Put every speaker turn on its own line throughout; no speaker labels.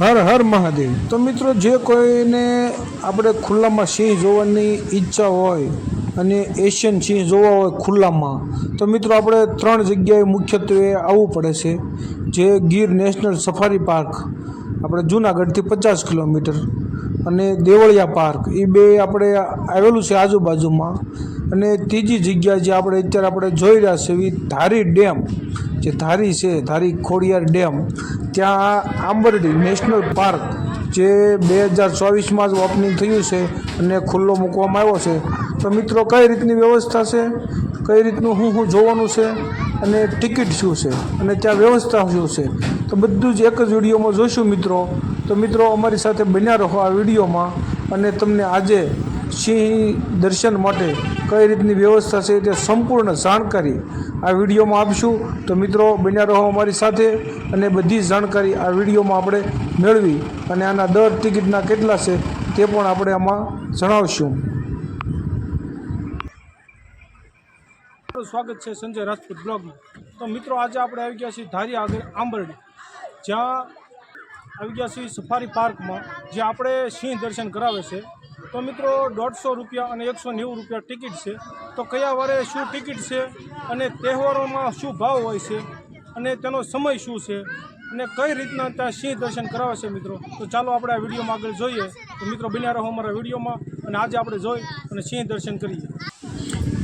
હર હર મહાદેવ. તો મિત્રો જે કોઈને આપણે ખુલ્લામાં સિંહ જોવાની ઈચ્છા હોય અને એશિયન સિંહ જોવા હોય ખુલ્લામાં, તો મિત્રો આપણે ત્રણ જગ્યાએ મુખ્યત્વે આવવું પડે છે. જે ગીર નેશનલ સફારી પાર્ક, આપણે જૂનાગઢથી પચાસ કિલોમીટર અને દેવળિયા પાર્ક એ બે આપણે આવેલું છે આજુબાજુમાં. અને ત્રીજી જગ્યા જે આપણે અત્યારે આપણે જોઈ રહ્યા છે એવી ધારી ડેમ. જે ધારી છે, ધારી ખોડિયાર ડેમ, ત્યાં આંબરડી નેશનલ પાર્ક, જે બે હજાર ચોવીસમાં જ ઓપનિંગ થયું છે અને ખુલ્લો મૂકવામાં આવ્યો છે. તો મિત્રો, કઈ રીતની વ્યવસ્થા છે? કઈ રીતનું શું શું જોવાનું છે? અને ટિકિટ શું છે? અને ત્યાં વ્યવસ્થા શું છે? તો બધું જ એક જ વિડીયોમાં જોઈશું મિત્રો. તો મિત્રો, અમારી સાથે બન્યા રહો આ વિડીયોમાં. અને તમને આજે સિંહ દર્શન માટે કઈ રીતની વ્યવસ્થા છે તે સંપૂર્ણ જાણકારી આ વિડીયોમાં આપશું. તો મિત્રો, બન્યા રહો અમારી સાથે અને બધી જાણકારી આ વિડીયોમાં આપણે મેળવી અને આના દર ટિકિટના કેટલા છે તે પણ આપણે આમાં જણાવશું.
સ્વાગત છે સંજય રાજપૂત બ્લોગમાં. તો મિત્રો, આજે આપણે આવી ગયા છીએ ધારી આગળ આંબરડી. જ્યાં આવી ગયા છીએ સફારી પાર્કમાં જે આપણે સિંહ દર્શન કરાવે છે. તો મિત્રો દોઢસો રૂપિયા અને એકસો નેવું રૂપિયા ટિકિટ છે. તો કયા વારે શું ટિકિટ છે અને તહેવારોમાં શું ભાવ હોય છે અને તેનો સમય શું છે અને કઈ રીતના ત્યાં સિંહ દર્શન કરાવે છે મિત્રો? તો ચાલો આપણે આ વિડીયોમાં આગળ જોઈએ. તો મિત્રો બન્યા રહો અમારા વિડીયોમાં અને આજે આપણે જોઈ અને સિંહ દર્શન કરીએ.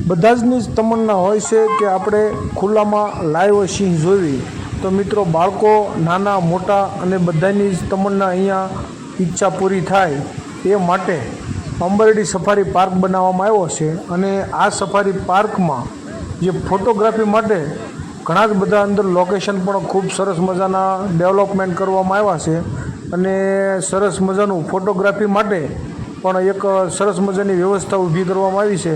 બધા જની જ તમન્ના હોય છે કે આપણે ખુલ્લામાં લાઈવ સિંહ જોવી. તો મિત્રો બાળકો, નાના, મોટા અને બધાની જ તમન્ના અહીંયા ઈચ્છા પૂરી થાય. એ માટે અંબરડી સફારી પાર્ક બનાવવામાં આવ્યો છે અને આ સફારી પાર્કમાં જે ફોટોગ્રાફી માટે ઘણા જ બધા અંદર લોકેશન પણ ખૂબ સરસ મજાના ડેવલપમેન્ટ કરવામાં આવ્યા છે અને સરસ મજાનું ફોટોગ્રાફી માટે પણ એક સરસ મજાની વ્યવસ્થા ઊભી કરવામાં આવી છે.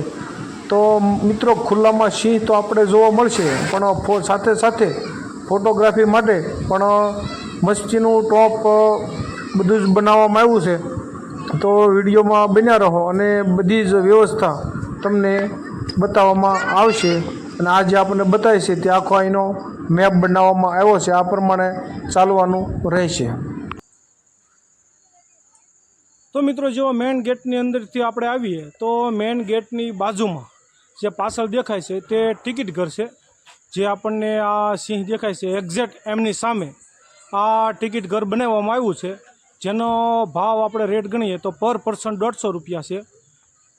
તો મિત્રો ખુલ્લામાં સિંહ તો આપણે જોવા મળશે, પણ સાથે સાથે ફોટોગ્રાફી માટે પણ મસ્તીનું ટોપ બધું જ બનાવવામાં આવ્યું છે. તો વિડીયોમાં બન્યા રહો અને બધી જ વ્યવસ્થા તમને બતાવવામાં આવશે. અને આ જે આપણને બતાવી છે તે આખો એનો મેપ બનાવવામાં આવ્યો છે. આ પ્રમાણે ચાલવાનું રહેશે.
તો મિત્રો, જેવા મેઇન ગેટની અંદરથી આપણે આવીએ, તો મેઇન ગેટની બાજુમાં જે પાછળ દેખાય છે તે ટિકિટ ઘર છે. જે આપણને આ સિંહ દેખાય છે. એક્ઝેક્ટ એમની સામે આ ટિકિટ ઘર બનાવવામાં આવ્યું છે. જેનો ભાવ આપણે રેટ ગણીએ તો પર પર્સન દોઢસો રૂપિયા છે.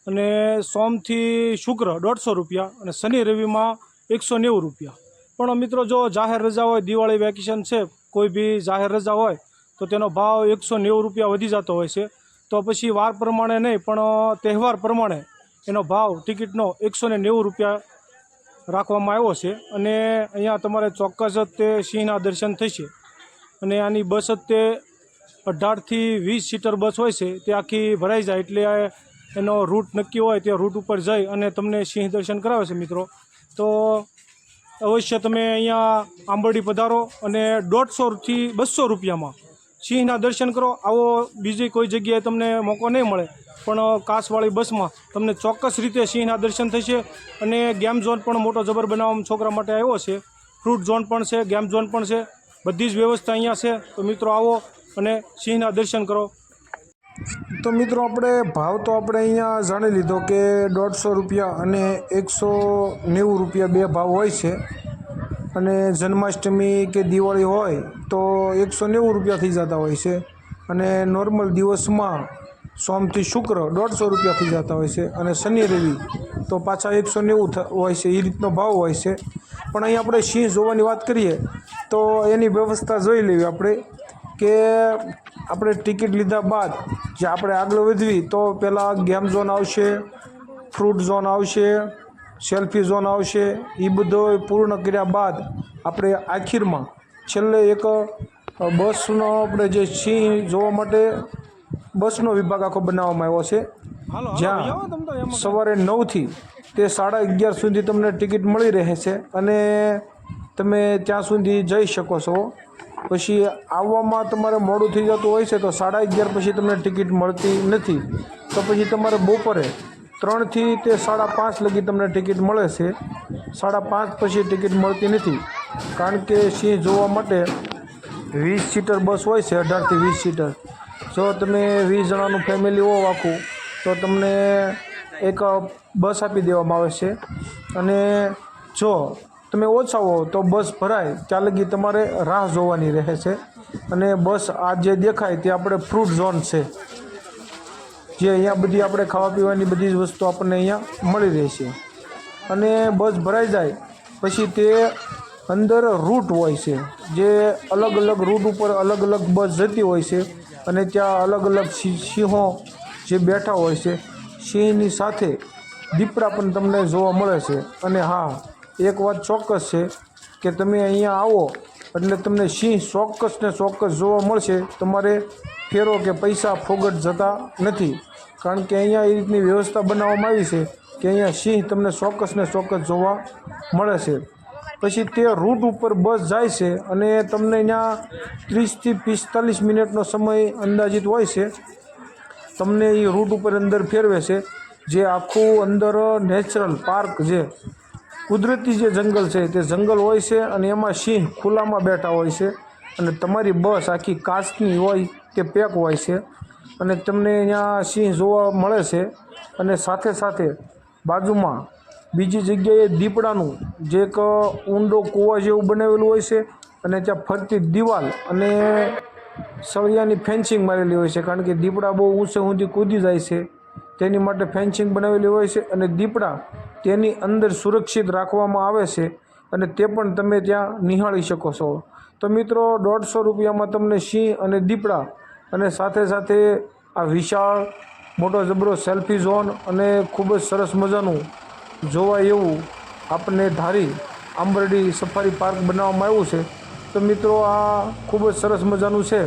અને સોમથી શુક્ર દોઢસો રૂપિયા અને શનિ રવિમાં એકસો નેવું રૂપિયા. પણ મિત્રો જો જાહેર રજા હોય, દિવાળી વેકેશન છે, કોઈ બી જાહેર રજા હોય, તો તેનો ભાવ એકસો નેવું રૂપિયા વધી જતો હોય છે. તો પછી વાર પ્રમાણે નહીં, પણ તહેવાર પ્રમાણે એનો ભાવ, ટિકિટનો એકસો ને નેવું રૂપિયા રાખવામાં આવ્યો છે. અને અહીંયા તમારે ચોક્કસ જ તે સિંહના દર્શન થશે. અને આની બસ જ તે અઢારથી વીસ સીટર બસ હોય છે, તે આખી ભરાઈ જાય એટલે એનો રૂટ નક્કી હોય તે રૂટ ઉપર જઈ અને તમને સિંહ દર્શન કરાવે છે મિત્રો. તો અવશ્ય તમે અહીંયા આંબરડી પધારો અને દોઢસોથી બસો રૂપિયામાં સિંહના દર્શન કરો. આવો બીજી કોઈ જગ્યાએ તમને મોકો નહીં મળે, પણ કાસવાળી બસમાં તમને ચોક્કસ રીતે સિંહના દર્શન થશે અને ગેમ ઝોન પણ મોટો જબર બનાવવામાં છોકરા માટે આવ્યો છે. ફ્રૂટ ઝોન પણ છે, ગેમ ઝોન પણ છે, બધી જ વ્યવસ્થા અહીંયા છે. તો મિત્રો આવો અને સિંહના દર્શન કરો.
તો મિત્રો આપણે ભાવ તો આપણે અહીંયા જાણી લીધો કે દોઢસો રૂપિયા અને એકસો નેવું રૂપિયા બે ભાવ હોય છે. અને જન્માષ્ટમી કે દિવાળી હોય તો એકસો નેવું રૂપિયા થઈ જતા હોય છે. અને નોર્મલ દિવસમાં સોમથી શુક્ર દોઢસો રૂપિયા થઈ જતા હોય છે અને શનિ રવિ તો પાછા એકસો નેવું હોય છે. એ રીતનો ભાવ હોય છે. પણ અહીં આપણે સિંહ જોવાની વાત કરીએ તો એની વ્યવસ્થા જોઈ લેવી આપણે. કે આપણે ટિકિટ લીધા બાદ જે આપણે આગળ વધવી તો પહેલાં ગેમ ઝોન આવશે ફ્રૂટ ઝોન આવશે સેલ્ફી ઝોન આવશે એ બધો પૂર્ણ કર્યા બાદ આપણે આખીરમાં છેલ્લે એક બસનો આપણે જે સિંહ જોવા માટે બસનો વિભાગ આખો બનાવવામાં આવ્યો છે. જ્યાં સવારે નવથી તે સાડા અગિયાર સુધી તમને ટિકિટ મળી રહે છે અને તમે ત્યાં સુધી જઈ શકો છો. પછી આવવામાં તમારે મોડું થઈ જતું હોય છે તો સાડા અગિયાર પછી તમને ટિકિટ મળતી નથી. તો પછી તમારે બપોરે ત્રણથી તે સાડા પાંચ લગી તમને ટિકિટ મળે છે. સાડા પાંચ પછી ટિકિટ મળતી નથી. કારણ કે સિંહ જોવા માટે વીસ સીટર બસ હોય છે, અઢારથી વીસ સીટર. જો તમે વીસ જણાનું ફેમિલી હોવ આખું, તો તમને એક બસ આપી દેવામાં આવે છે. અને જો તમે ઓછા હો તો બસ ભરાય. ત્યાં લગી તમારે રાહ જોવાની રહે છે. અને બસ આ જે દેખાય તે આપણે ફ્રૂટ ઝોન છે. જે અહીંયા બધી આપણે ખાવા પીવાની બધી જ વસ્તુ આપણને અહીંયા મળી રહેશે અને બસ ભરાઈ જાય. પછી તે અંદર રૂટ હોય છે. જે અલગ અલગ રૂટ ઉપર અલગ અલગ બસ જતી હોય છે. અને ત્યાં અલગ અલગ સિંહો જે બેઠા હોય છે. સિંહની સાથે દીપડા પણ તમને જોવા મળે છે. અને હા એક વાત ચોક્કસ છે કે તમે અહીંયા આવો એટલે તમને સિંહ ચોક્કસ ને ચોક્કસ જોવા મળશે. તમારે ફેરો કે પૈસા ફોગટ જતા નથી. કારણ કે અહીંયા એ રીતની વ્યવસ્થા બનાવવામાં આવી છે કે અહીંયા સિંહ તમને ચોક્કસ ને ચોક્કસ જોવા મળે છે. પછી તે રૂટ ઉપર બસ જાય છે અને તમને અહીંયા ત્રીસથી પિસ્તાલીસ મિનિટનો સમય અંદાજિત હોય છે. તમને એ રૂટ ઉપર અંદર ફેરવે છે. જે આખું અંદર નેચરલ પાર્ક જે કુદરતી જે જંગલ છે, તે જંગલ હોય છે અને એમાં સિંહ ખુલ્લામાં બેઠા હોય છે અને તમારી બસ આખી કાચની હોય કે પેક હોય છે અને તમને અહીંયા સિંહ જોવા મળે છે અને સાથે સાથે બાજુમાં બીજી જગ્યાએ દીપડાનું જે એક ઊંડો કૂવા જેવું બનાવેલું હોય છે અને ત્યાં ફરતી દિવાલ અને સળિયાની ફેન્સિંગ મારેલી હોય છે કારણ કે દીપડા બહુ ઊંચે ઊંધી કૂદી જાય છે. તેની માટે ફેન્સિંગ બનાવેલી હોય છે અને દીપડા તેની અંદર સુરક્ષિત રાખવામાં આવે છે અને તે પણ તમે ત્યાં નિહાળી શકો છો. તો મિત્રો, દોઢસો રૂપિયામાં તમને સિંહ અને દીપડા અને સાથે સાથે આ વિશાળ, મોટો જબરો સેલ્ફી ઝોન અને ખૂબ જ સરસ મજાનું જોવા એવું આપણને ધારી આંબરડી સફારી પાર્ક બનાવવામાં આવ્યું છે. તો મિત્રો, આ ખૂબ જ સરસ મજાનું છે.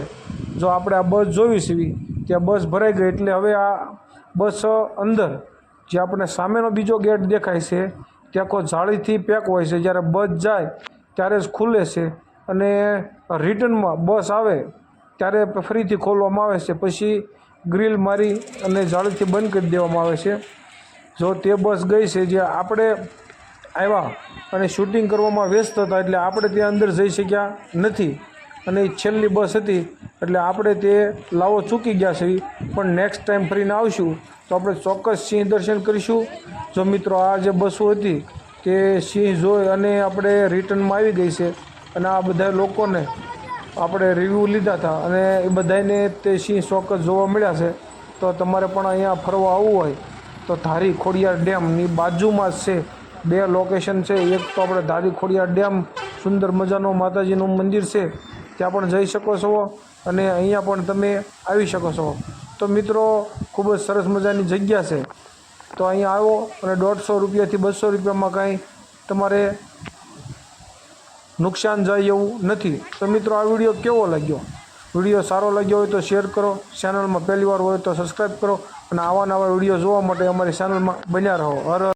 જો આપણે આ બસ જોઈ છે, ત્યાં બસ ભરાઈ ગઈ એટલે હવે આ બસ અંદર જે આપણે સામેનો બીજો ગેટ દેખાય છે, ત્યાં કોઈ જાળીથી પેક હોય છે, જ્યારે બસ જાય ત્યારે જ ખુલે છે અને રિટર્નમાં બસ આવે ત્યારે ફરીથી ખોલવામાં આવે છે. પછી ગ્રીલ મારી અને જાળીથી બંધ કરી દેવામાં આવે છે. જો તે બસ ગઈ છે જે આપણે આવ્યા અને શૂટિંગ કરવામાં વ્યસ્ત હતા, એટલે આપણે ત્યાં અંદર જઈ શક્યા નથી. અને એ છેલ્લી બસ હતી, એટલે આપણે તે લાવો ચૂકી ગયા છે પણ નેક્સ્ટ ટાઈમ ફરીને આવશું, તો આપણે ચોક્કસ સિંહ દર્શન કરીશું. જો મિત્રો, આ જે બસો હતી, તે સિંહ જોઈ અને આપણે રિટર્નમાં આવી ગઈ છે. અને આ બધા લોકોને આપણે રિવ્યૂ લીધા હતા અને એ બધાને તે સિંહ ચોક્કસ જોવા મળ્યા છે. તો તમારે પણ અહીંયા ફરવા આવવું હોય, તો ધારી ખોડિયાર ડેમની બાજુમાં જ છે. બે લોકેશન છે, એક તો આપણે ધારી ખોડિયાર ડેમ, સુંદર મજાનું માતાજીનું મંદિર છે. ત્યાં પણ જઈ શકો છો અને અહીંયા પણ તમે આવી શકો છો. તો મિત્રો, ખૂબ જ સરસ મજાની જગ્યા છે. તો અહીંયા આવો અને દોઢસો રૂપિયાથી બસો રૂપિયામાં કાંઈ તમારે નુકસાન જાય એવું નથી. તો મિત્રો, આ વીડિયો કેવો લાગ્યો? વીડિયો સારો લાગ્યો હોય તો શેર કરો. ચેનલમાં પહેલીવાર હોય તો સબસ્ક્રાઈબ કરો અને આવા નવા વીડિયો જોવા માટે અમારી ચેનલમાં બન્યા રહો. હર.